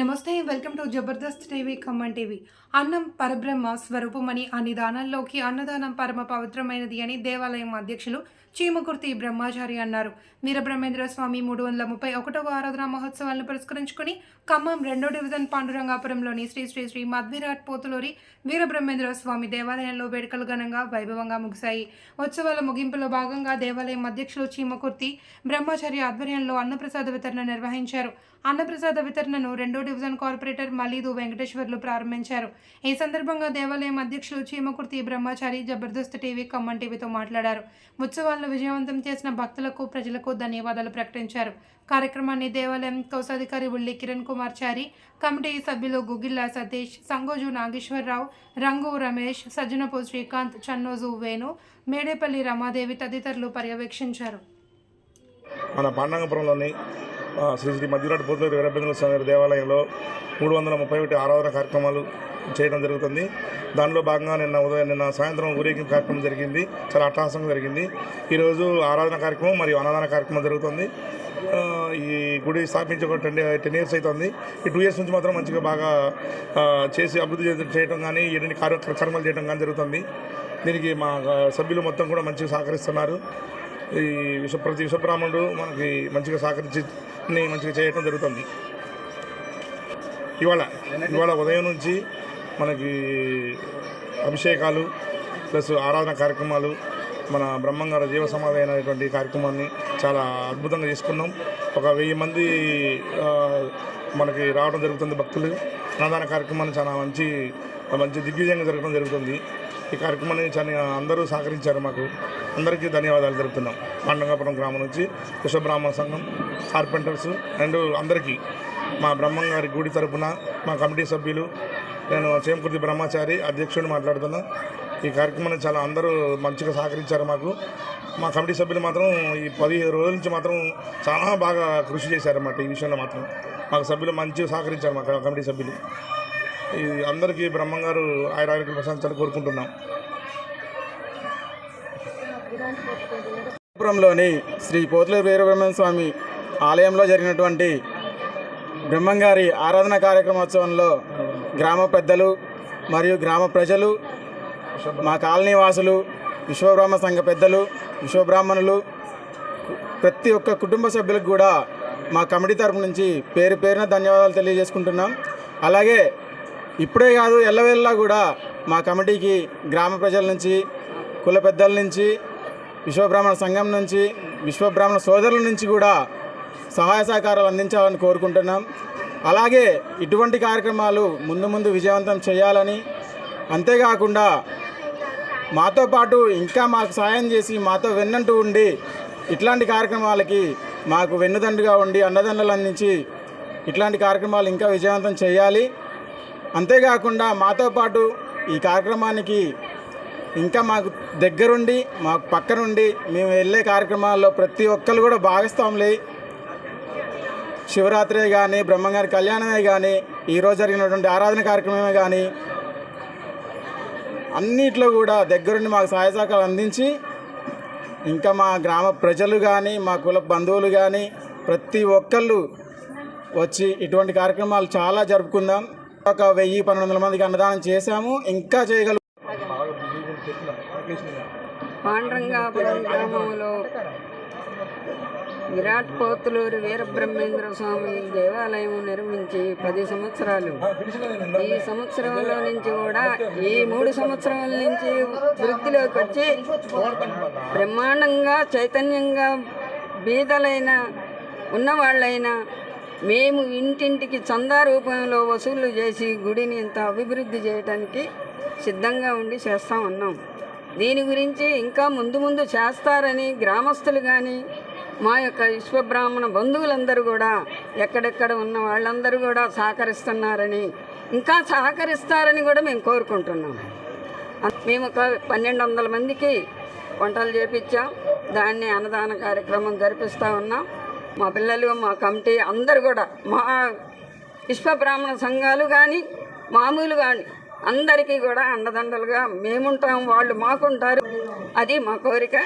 నమస్తే welcome to Jabardasth TV Khammam TV. అన్నం పరబ్రహ్మ స్వరూపమని అన్ని దానాల్లోకి అన్నదానం పరమ పవిత్రమైనది అని దేవాలయం అధ్యక్షులు చీమకుర్తి బ్రహ్మాచారి అన్నారు. వీరబ్రహ్మేంద్ర స్వామి మూడు వందల ముప్పై ఒకటవ ఆరాధన మహోత్సవాలను పురస్కరించుకుని ఖమ్మం రెండో డివిజన్ పాండురంగాపురంలోని శ్రీ శ్రీ శ్రీ మధ్విరాట్ పోతులూరి వీరబ్రహ్మేంద్ర స్వామి దేవాలయంలో వేడుకలు ఘనంగా వైభవంగా ముగిశాయి. ఉత్సవాల ముగింపులో భాగంగా దేవాలయం అధ్యక్షులు చీమకుర్తి బ్రహ్మచారి ఆధ్వర్యంలో అన్నప్రసాద వితరణ నిర్వహించారు. అన్నప్రసాద వితరణను రెండో డివిజన్ కార్పొరేటర్ మలీదు వెంకటేశ్వర్లు ప్రారంభించారు. ఈ సందర్భంగా దేవాలయం అధ్యక్షులు చీమకుర్తి బ్రహ్మచారి జబర్దస్త్ టీవీ ఖమ్మం టీవీతో మాట్లాడారు. ఉత్సవాలను విజయవంతం చేసిన భక్తులకు ప్రజలకు ధన్యవాదాలు ప్రకటించారు. కార్యక్రమాన్ని దేవాలయం కౌశాధికారి ఉల్లి కిరణ్ కుమార్ చారి కమిటీ సభ్యులు గుగిల్లా సతీష్ సంగోజు నాగేశ్వరరావు రంగు రమేష్ సజ్జనపు శ్రీకాంత్ చన్నోజు వేణు మేడేపల్లి రమాదేవి తదితరులు పర్యవేక్షించారు. మన పాండంగపురంలోని శ్రీ శ్రీ మధ్యరాటి పోతులూరు వీరభద్ర స్వామి దేవాలయంలో మూడు వందల ముప్పై ఒకటి ఆరాధన కార్యక్రమాలు చేయడం జరుగుతుంది. దానిలో భాగంగా నిన్న ఉదయం నిన్న సాయంత్రం ఊరేగింపు కార్యక్రమం జరిగింది. చాలా అట్టహాసంగా జరిగింది. ఈరోజు ఆరాధన కార్యక్రమం మరియు అన్నదాన కార్యక్రమం జరుగుతుంది. ఈ గుడి స్థాపించి ఒక టెన్ టెన్ ఇయర్స్ అవుతుంది. ఈ టూ ఇయర్స్ నుంచి మాత్రం మంచిగా బాగా చేసి అభివృద్ధి చేయడం కానీ ఎన్ని కార్యక్రమాలు చేయడం కానీ జరుగుతుంది. దీనికి మా సభ్యులు మొత్తం కూడా మంచిగా సహకరిస్తున్నారు. ఈ విశ్వ ప్రతి విశ్వబ్రాహ్మణుడు మనకి మంచిగా సహకరించి మంచిగా చేయటం జరుగుతుంది. ఇవాళ ఇవాళ ఉదయం నుంచి మనకి అభిషేకాలు ప్లస్ ఆరాధన కార్యక్రమాలు మన బ్రహ్మంగార జీవ సమాధి అయినటువంటి కార్యక్రమాన్ని చాలా అద్భుతంగా చేసుకున్నాం. ఒక వెయ్యి మంది మనకి రావడం జరుగుతుంది భక్తులు. అన్నదాన కార్యక్రమాన్ని చాలా మంచి మంచి దిగ్విజయంగా జరగడం జరుగుతుంది. ఈ కార్యక్రమాన్ని చాలా అందరూ సహకరించారు మాకు. అందరికీ ధన్యవాదాలు తెలుపుతున్నాం. పండంగాపురం గ్రామం నుంచి విశ్వబ్రాహ్మణ సంఘం కార్పెంటర్స్ అండ్ అందరికీ. మా బ్రహ్మంగారి గుడి తరపున మా కమిటీ సభ్యులు నేను చేమకుర్తి బ్రహ్మచారి అధ్యక్షుడిని మాట్లాడుతున్నా. ఈ కార్యక్రమాన్ని చాలా అందరూ మంచిగా సహకరించారు మాకు. మా కమిటీ సభ్యులు మాత్రం ఈ పదిహేను రోజుల నుంచి మాత్రం చాలా బాగా కృషి చేశారన్నమాట ఈ విషయంలో మాత్రం. మాకు సభ్యులు మంచిగా సహకరించారు మా కమిటీ సభ్యులు. ఈ అందరికీ బ్రహ్మంగారు ఆయన ఆయన ప్రశాంతాలు కోరుకుంటున్నాం. పురంలోని శ్రీ పోతుల వీరబ్రహ్మణ్య స్వామి ఆలయంలో జరిగినటువంటి బ్రహ్మంగారి ఆరాధన కార్యక్రమోత్సవంలో గ్రామ పెద్దలు మరియు గ్రామ ప్రజలు మా కాలనీ వాసులు విశ్వబ్రహ్మ సంఘ పెద్దలు విశ్వబ్రాహ్మణులు ప్రతి ఒక్క కుటుంబ సభ్యులకు కూడా మా కమిటీ తరపు నుంచి పేరు పేరున ధన్యవాదాలు తెలియజేసుకుంటున్నాం. అలాగే ఇప్పుడే కాదు ఎల్లవేళ్ళలా కూడా మా కమిటీకి గ్రామ ప్రజల నుంచి కుల పెద్దల నుంచి విశ్వబ్రాహ్మణ సంఘం నుంచి విశ్వబ్రాహ్మణ సోదరుల నుంచి కూడా సహాయ సహకారాలు అందించాలని కోరుకుంటున్నాం. అలాగే ఇటువంటి కార్యక్రమాలు ముందు ముందు విజయవంతం చేయాలని అంతేకాకుండా మాతో పాటు ఇంకా మాకు సాయం చేసి మాతో వెన్నంటూ ఉండి ఇట్లాంటి కార్యక్రమాలకి మాకు వెన్నుదండుగా ఉండి అండదండలు అందించి ఇట్లాంటి కార్యక్రమాలు ఇంకా విజయవంతం చేయాలి. అంతేకాకుండా మాతో పాటు ఈ కార్యక్రమానికి ఇంకా మాకు దగ్గరుండి మాకు పక్కనుండి మేము వెళ్ళే కార్యక్రమాల్లో ప్రతి ఒక్కరు కూడా భాగస్వాములై శివరాత్రే కానీ బ్రహ్మంగారి కళ్యాణమే కానీ ఈరోజు జరిగినటువంటి ఆరాధన కార్యక్రమమే కానీ అన్నిట్లో కూడా దగ్గరుండి మాకు సహాయ సహకారాలు అందించి ఇంకా మా గ్రామ ప్రజలు కానీ మా కుల బంధువులు కానీ ప్రతి ఒక్కళ్ళు వచ్చి ఇటువంటి కార్యక్రమాలు చాలా జరుపుకుందాం. ఒక వెయ్యి పన్నెండు వందల మందికి అన్నదానం చేశాము ఇంకా చేయగలం పాండ్రంగాపురం గ్రామంలో విరాట్ పోతులూరి వీరబ్రహ్మేంద్ర స్వామి దేవాలయం నిర్మించి పది సంవత్సరాలు. ఈ సంవత్సరంలో నుంచి కూడా ఈ మూడు సంవత్సరాల నుంచి వృద్ధిలోకి వచ్చి బ్రహ్మాండంగా చైతన్యంగా బీదలైన ఉన్నవాళ్ళైనా మేము ఇంటింటికి చందా రూపంలో వసూలు చేసి గుడిని ఇంత అభివృద్ధి చేయడానికి సిద్ధంగా ఉండి చేస్తూ ఉన్నాం. దీని గురించి ఇంకా ముందు ముందు చేస్తారని గ్రామస్తులు కానీ మా యొక్క విశ్వబ్రాహ్మణ బంధువులందరూ కూడా ఎక్కడెక్కడ ఉన్న వాళ్ళందరూ కూడా సహకరిస్తున్నారని ఇంకా సహకరిస్తారని కూడా మేము కోరుకుంటున్నాం. మేము ఒక పన్నెండు వందల మందికి వంటలు చేపించాం. దాన్ని అన్నదాన కార్యక్రమం జరిపిస్తూ ఉన్నాం. మా పిల్లలు మా కమిటీ అందరు కూడా మా విశ్వబ్రాహ్మణ సంఘాలు కానీ మామూలు కానీ అందరికీ కూడా అండదండలుగా మేముంటాం వాళ్ళు మాకుంటారు. అది మా కోరిక.